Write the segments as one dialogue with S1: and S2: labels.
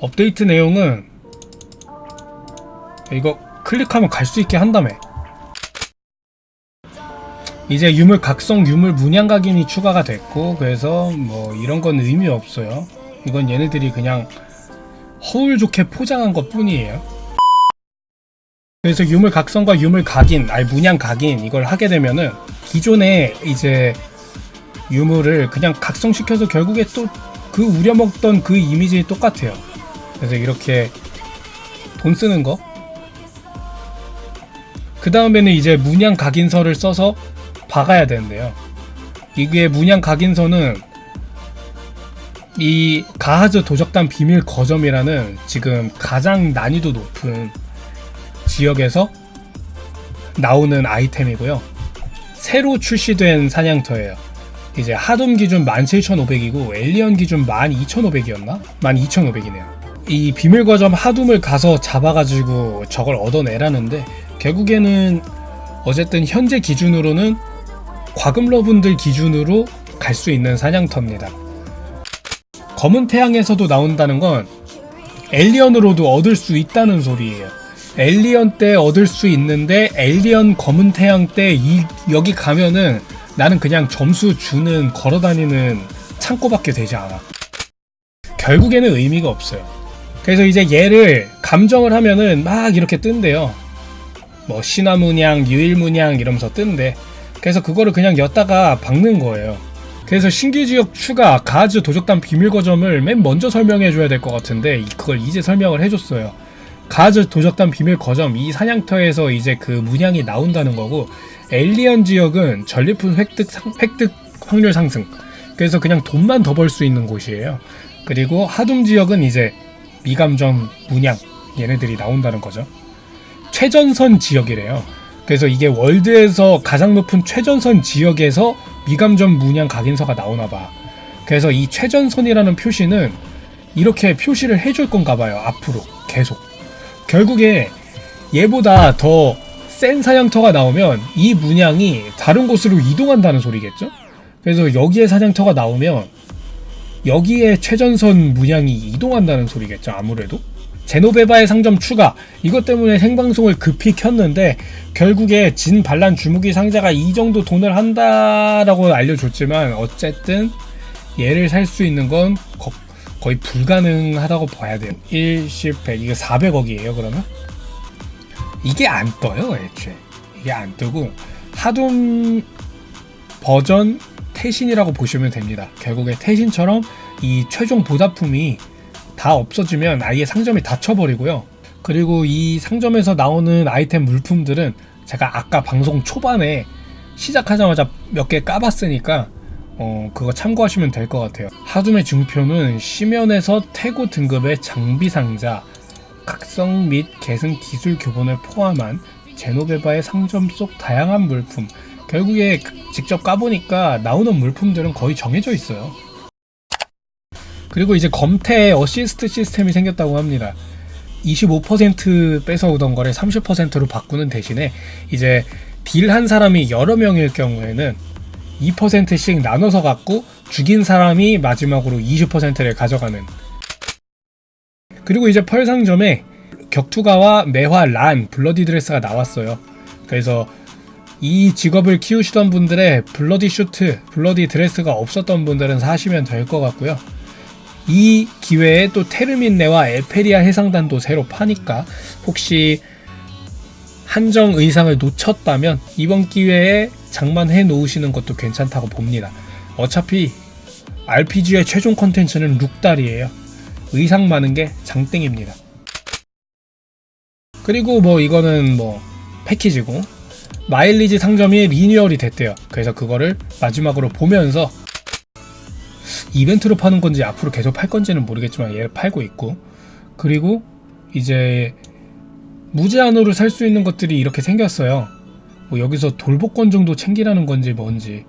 S1: 업데이트 내용은 이거 클릭하면 갈 수 있게 한다며. 이제 유물 각성, 유물 문양 각인이 추가가 됐고 그래서 뭐 이런 건 의미 없어요. 이건 얘네들이 그냥 허울 좋게 포장한 것 뿐이에요. 그래서 유물 각성과 유물 각인, 아니 문양 각인 이걸 하게 되면은 기존에 이제 유물을 그냥 각성시켜서 결국에 또 그 우려먹던 그 이미지 똑같아요. 그래서 이렇게 돈 쓰는 거. 그 다음에는 이제 문양 각인서를 써서 박아야 되는데요. 이게 문양 각인서는 이 가하즈 도적단 비밀 거점이라는 지금 가장 난이도 높은 지역에서 나오는 아이템이고요. 새로 출시된 사냥터예요. 이제 하돔 기준 17,500이고 엘리언 기준 12,500이었나? 12,500이네요. 이 비밀 거점 하돔을 가서 잡아가지고 저걸 얻어내라는데 결국에는 어쨌든 현재 기준으로는 과금러분들 기준으로 갈 수 있는 사냥터입니다. 검은 태양에서도 나온다는 건 엘리언으로도 얻을 수 있다는 소리예요. 엘리언 때 얻을 수 있는데 엘리언 검은 태양 때 이, 여기 가면은 나는 그냥 점수 주는 걸어다니는 창고밖에 되지 않아. 결국에는 의미가 없어요. 그래서 이제 얘를 감정을 하면은 막 이렇게 뜬대요. 뭐 신화문양, 유일문양 이러면서 뜬대. 그래서 그거를 그냥 엿다가 박는 거예요. 그래서 신규 지역 추가 가즈 도적단 비밀 거점을 맨 먼저 설명해 줘야 될 것 같은데 그걸 이제 설명을 해줬어요. 가즈 도적단 비밀 거점 이 사냥터에서 이제 그 문양이 나온다는 거고 엘리언 지역은 전리품 획득 상- 획득 확률 상승. 그래서 그냥 돈만 더 벌 수 있는 곳이에요. 그리고 하둠 지역은 이제 미감점 문양 얘네들이 나온다는 거죠. 최전선 지역이래요. 그래서 이게 월드에서 가장 높은 최전선 지역에서 미감점 문양 각인서가 나오나 봐. 그래서 이 최전선이라는 표시는 이렇게 표시를 해줄 건가 봐요. 앞으로 계속. 결국에 얘보다 더 센 사냥터가 나오면 이 문양이 다른 곳으로 이동한다는 소리겠죠? 그래서 여기에 사냥터가 나오면 여기에 최전선 문양이 이동한다는 소리겠죠 아무래도. 제노베바의 상점 추가. 이것 때문에 생방송을 급히 켰는데 결국에 진 반란 주무기 상자가 이 정도 돈을 한다라고 알려줬지만 어쨌든 얘를 살 수 있는 건 거, 거의 불가능하다고 봐야 돼요. 1, 10, 100 이게 400억이에요 그러면? 이게 안 떠요 애초에. 이게 안 뜨고 하둠 버전 태신이라고 보시면 됩니다. 결국에 태신처럼 이 최종 보답품이 다 없어지면 아예 상점이 닫혀버리고요. 그리고 이 상점에서 나오는 아이템 물품들은 제가 아까 방송 초반에 시작하자마자 몇 개 까봤으니까 어 그거 참고하시면 될 것 같아요. 하둠의 증표는 시면에서 태고 등급의 장비 상자, 각성 및 계승 기술 교본을 포함한 제노베바의 상점 속 다양한 물품 결국에 그- 직접 까보니까 나오는 물품들은 거의 정해져 있어요. 그리고 이제 검태 어시스트 시스템이 생겼다고 합니다. 25% 뺏어오던 거를 30%로 바꾸는 대신에 이제 딜 한 사람이 여러 명일 경우에는 2%씩 나눠서 갖고 죽인 사람이 마지막으로 20%를 가져가는 그리고 이제 펄 상점에 격투가와 매화 란 블러디 드레스가 나왔어요. 그래서 이 직업을 키우시던 분들의 블러디 슈트, 블러디 드레스가 없었던 분들은 사시면 될 것 같고요. 이 기회에 또 테르민네와 에페리아 해상단도 새로 파니까 혹시 한정 의상을 놓쳤다면 이번 기회에 장만해 놓으시는 것도 괜찮다고 봅니다. 어차피 RPG의 최종 컨텐츠는 룩달이에요. 의상 많은 게 장땡입니다. 그리고 뭐 이거는 뭐 패키지고 마일리지 상점이 리뉴얼이 됐대요. 그래서 그거를 마지막으로 보면서 이벤트로 파는 건지 앞으로 계속 팔 건지는 모르겠지만 얘를 팔고 있고 그리고 이제 무제한으로 살 수 있는 것들이 이렇게 생겼어요. 뭐 여기서 돌복권 정도 챙기라는 건지 뭔지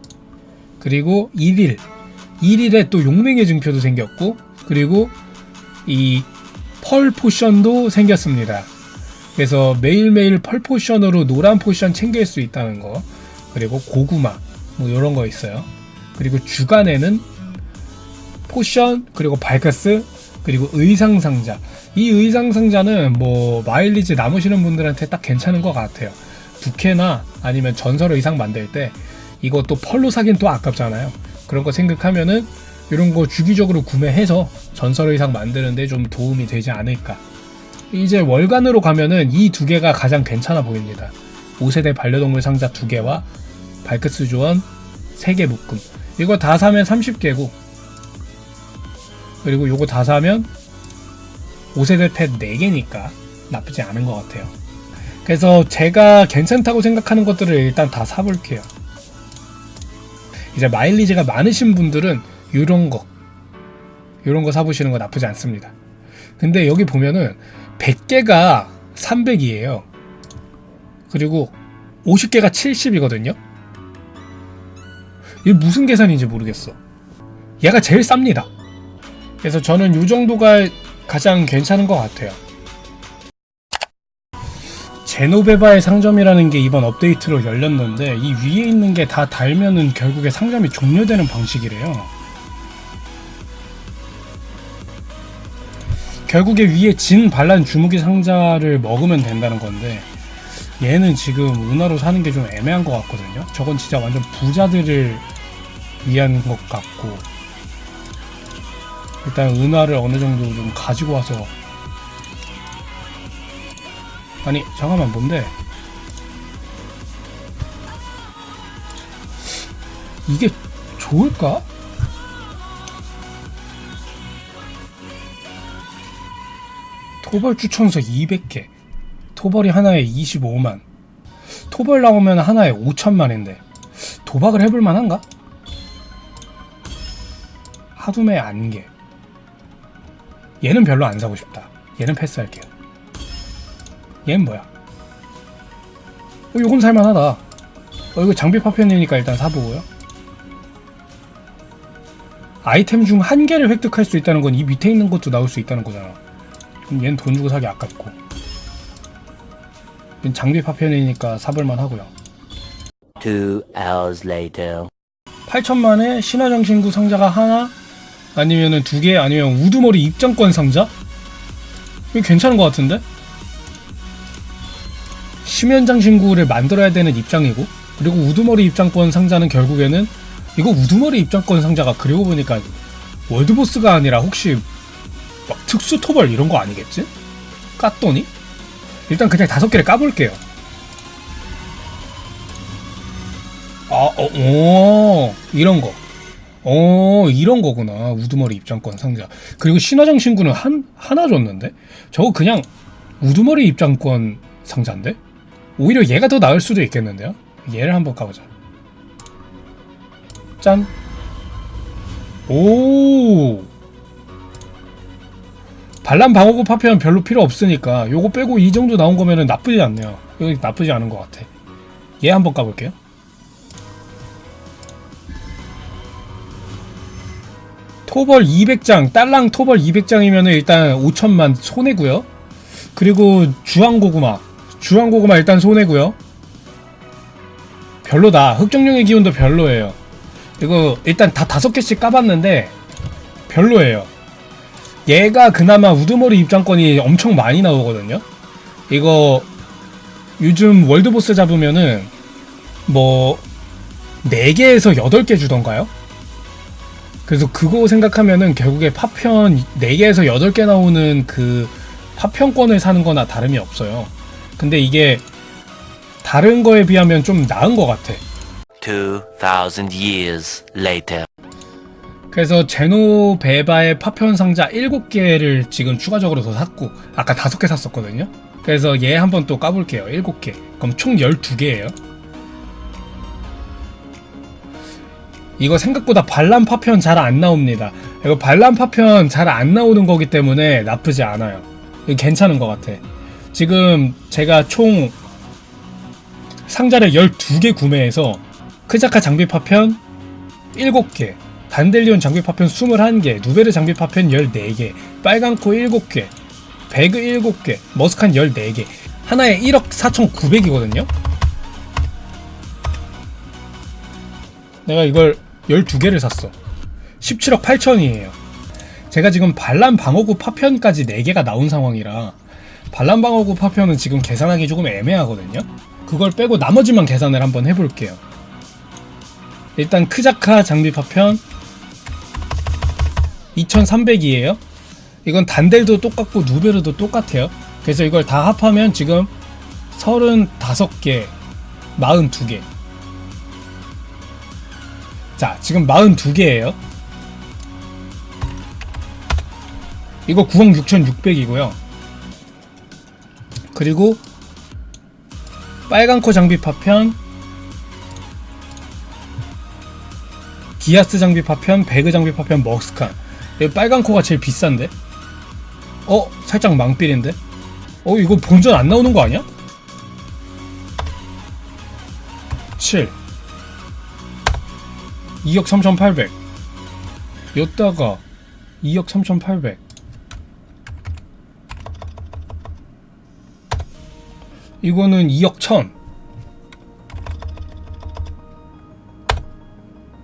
S1: 그리고 1일 1일에 또 용맹의 증표도 생겼고 그리고 이 펄 포션도 생겼습니다. 그래서 매일매일 펄 포션으로 노란 포션 챙길 수 있다는 거 그리고 고구마 뭐 이런 거 있어요. 그리고 주간에는 포션 그리고 발카스 그리고 의상 상자. 이 의상 상자는 뭐 마일리지 남으시는 분들한테 딱 괜찮은 것 같아요. 부캐나 아니면 전설 의상 만들 때또 펄로 사긴 또 아깝잖아요. 그런 거 생각하면은 이런 거 주기적으로 구매해서 전설 의상 만드는데 좀 도움이 되지 않을까. 이제 월간으로 가면은 이 두 개가 가장 괜찮아 보입니다. 5세대 반려동물 상자 두 개와 발크스 조언 3개 묶음. 이거 다 사면 30개고 그리고 요거 다 사면 5세대 펫 4개니까 나쁘지 않은 것 같아요. 그래서 제가 괜찮다고 생각하는 것들을 일단 다 사볼게요. 이제 마일리지가 많으신 분들은 이런 거, 이런 거 사보시는 거 나쁘지 않습니다. 근데 여기 보면은 100개가 300이에요. 그리고 50개가 70이거든요. 이게 무슨 계산인지 모르겠어. 얘가 제일 쌉니다. 그래서 저는 이 정도가 가장 괜찮은 것 같아요. 제노베바의 상점이라는 게 이번 업데이트로 열렸는데 이 위에 있는 게 다 달면은 결국에 상점이 종료되는 방식이래요. 결국에 위에 진 반란 주무기 상자를 먹으면 된다는 건데 얘는 지금 은하로 사는 게 좀 애매한 것 같거든요. 저건 진짜 완전 부자들을 위한 것 같고 일단 은하를 어느 정도 좀 가지고 와서 아니 잠깐만 뭔데 이게 좋을까? 토벌 추천서 200개 토벌이 하나에 25만 토벌 나오면 하나에 5천만인데 도박을 해볼 만한가? 하둠의 안개. 얘는 별로 안 사고 싶다. 얘는 패스할게요. 얘는 뭐야? 어, 요건 살만하다. 어, 이거 장비 파편이니까 일단 사보고요. 아이템 중 한 개를 획득할 수 있다는 건 이 밑에 있는 것도 나올 수 있다는 거잖아 얘는 돈 주고 사기 아깝고. 얘는 장비 파편이니까 사볼만 하고요.
S2: Two hours later.
S1: 8천만에 신화정신구 상자가 하나? 아니면은 두 개? 아니면 우두머리 입장권 상자? 이거 괜찮은 것 같은데? 심연장 신구를 만들어야 되는 입장이고 그리고 우두머리 입장권 상자는 결국에는 이거 우두머리 입장권 상자가 그리고 보니까 월드보스가 아니라 혹시 막 특수 토벌 이런 거 아니겠지? 깠더니 일단 그냥 다섯 개를 까볼게요. 아, 어, 오, 이런 거. 어, 이런 거구나. 우두머리 입장권 상자. 그리고 신화장 신구는 한, 하나 줬는데? 저거 그냥 우두머리 입장권 상자인데? 오히려 얘가 더 나을 수도 있겠는데요? 얘를 한번 가보자. 짠. 오. 반란 방어구 파편 별로 필요 없으니까 요거 빼고 이 정도 나온 거면은 나쁘지 않네요. 이거 나쁘지 않은 것 같아. 얘 한번 까볼게요. 토벌 200장, 딸랑 토벌 200장이면 일단 5천만 손해고요. 그리고 주황고구마, 주황고구마 일단 손해고요. 별로다. 흑정령의 기운도 별로예요. 이거 일단 다 다섯 개씩 까봤는데 별로예요. 얘가 그나마 우두머리 입장권이 엄청 많이 나오거든요. 이거 요즘 월드보스 잡으면은 뭐 4개에서 8개 주던가요? 그래서 그거 생각하면은 결국에 파편 4개에서 8개 나오는 그 파편권을 사는 거나 다름이 없어요. 근데 이게 다른 거에 비하면 좀 나은 것 같아.
S2: Two thousand years later.
S1: 그래서 제노베바의 파편 상자 7개를 지금 추가적으로 더 샀고 아까 5개 샀었거든요. 그래서 얘 한번 또 까볼게요. 7개. 그럼 총 12개예요. 이거 생각보다 반란 파편 잘 안 나옵니다. 이거 반란 파편 잘 안 나오는 거기 때문에 나쁘지 않아요. 이거 괜찮은 것 같아. 지금 제가 총 상자를 12개 구매해서 크자카 장비 파편 7개, 단델리온 장비 파편 21개, 누베르 장비 파편 14개, 빨간코 7개, 배그 7개, 머스칸 14개. 하나에 1억 4,900이거든요. 내가 이걸 12개를 샀어. 17억 8천이에요. 제가 지금 반란 방어구 파편까지 4개가 나온 상황이라 반란 방어구 파편은 지금 계산하기 조금 애매하거든요. 그걸 빼고 나머지만 계산을 한번 해볼게요. 일단 크자카 장비 파편 2300이에요. 이건 단델도 똑같고 누베르도 똑같아요. 그래서 이걸 다 합하면 지금 35개, 42개. 자, 지금 42개예요. 이거 9억 6,600이고요. 그리고 빨간 코 장비 파편 기아스 장비 파편, 배그 장비 파편, 먹스칸. 이 빨간 코가 제일 비싼데? 어? 살짝 망필인데? 어? 이거 본전 안 나오는 거 아니야? 7 2억 3,800 여다가 2억 3,800 이거는 2억 1,000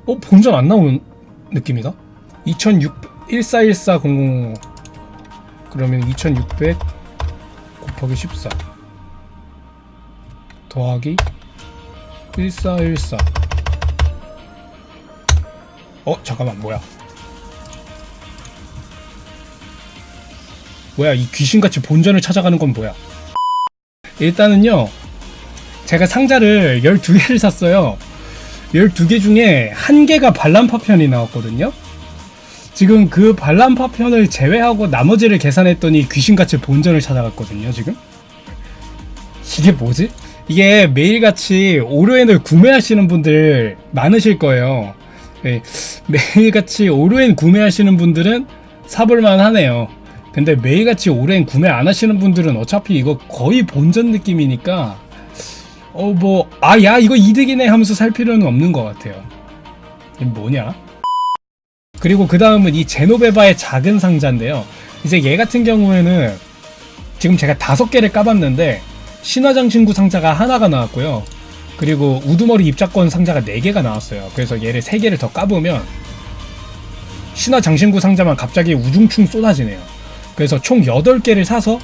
S1: 어? 본전 안 나오는 느낌이다? 2006 141400 그러면 2600 곱하기 14 더하기 1414 어? 잠깐만 뭐야 뭐야 이 귀신같이 본전을 찾아가는 건 뭐야 일단은요 제가 상자를 12개를 샀어요 12개 중에 한 개가 반란 파편이 나왔거든요. 지금 그 반란 파편을 제외하고 나머지를 계산했더니 귀신같이 본전을 찾아갔거든요, 지금. 이게 뭐지? 이게 매일같이 오르엔을 구매하시는 분들 많으실 거예요. 네, 매일같이 오르엔 구매하시는 분들은 사볼만 하네요. 근데 매일같이 오르엔 구매 안 하시는 분들은 어차피 이거 거의 본전 느낌이니까 어 뭐 아 야 이거 이득이네 하면서 살 필요는 없는 것 같아요. 뭐냐? 그리고 그 다음은 이 제노베바의 작은 상자인데요. 이제 얘 같은 경우에는 지금 제가 다섯 개를 까봤는데 신화장 친구 상자가 하나가 나왔고요. 그리고 우두머리 입자권 상자가 네 개가 나왔어요. 그래서 얘를 세 개를 더 까보면 신화 장신구 상자만 갑자기 우중충 쏟아지네요. 그래서 총 8개를 사서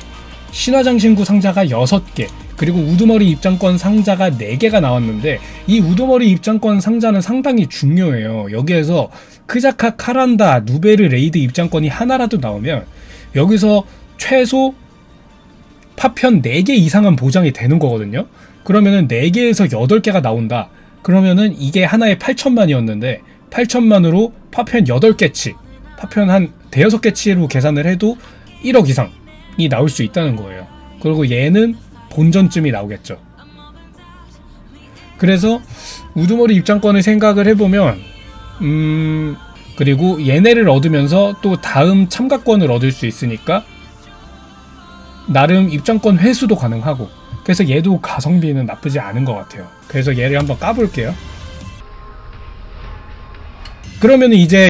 S1: 신화 장신구 상자가 6개, 그리고 우두머리 입장권 상자가 4개가 나왔는데, 이 우두머리 입장권 상자는 상당히 중요해요. 여기에서 크자카 카란다 누베르 레이드 입장권이 하나라도 나오면, 여기서 최소 파편 4개 이상은 보장이 되는 거거든요. 그러면은 4개에서 8개가 나온다. 그러면은 이게 하나에 8천만이었는데, 8천만으로 파편 8개치, 파편 한 대여섯 개치로 계산을 해도 1억 이상이 나올 수 있다는 거예요. 그리고 얘는 본전쯤이 나오겠죠. 그래서 우두머리 입장권을 생각을 해보면, 음, 그리고 얘네를 얻으면서 또 다음 참가권을 얻을 수 있으니까, 나름 입장권 회수도 가능하고, 그래서 얘도 가성비는 나쁘지 않은 것 같아요. 그래서 얘를 한번 까볼게요. 그러면 이제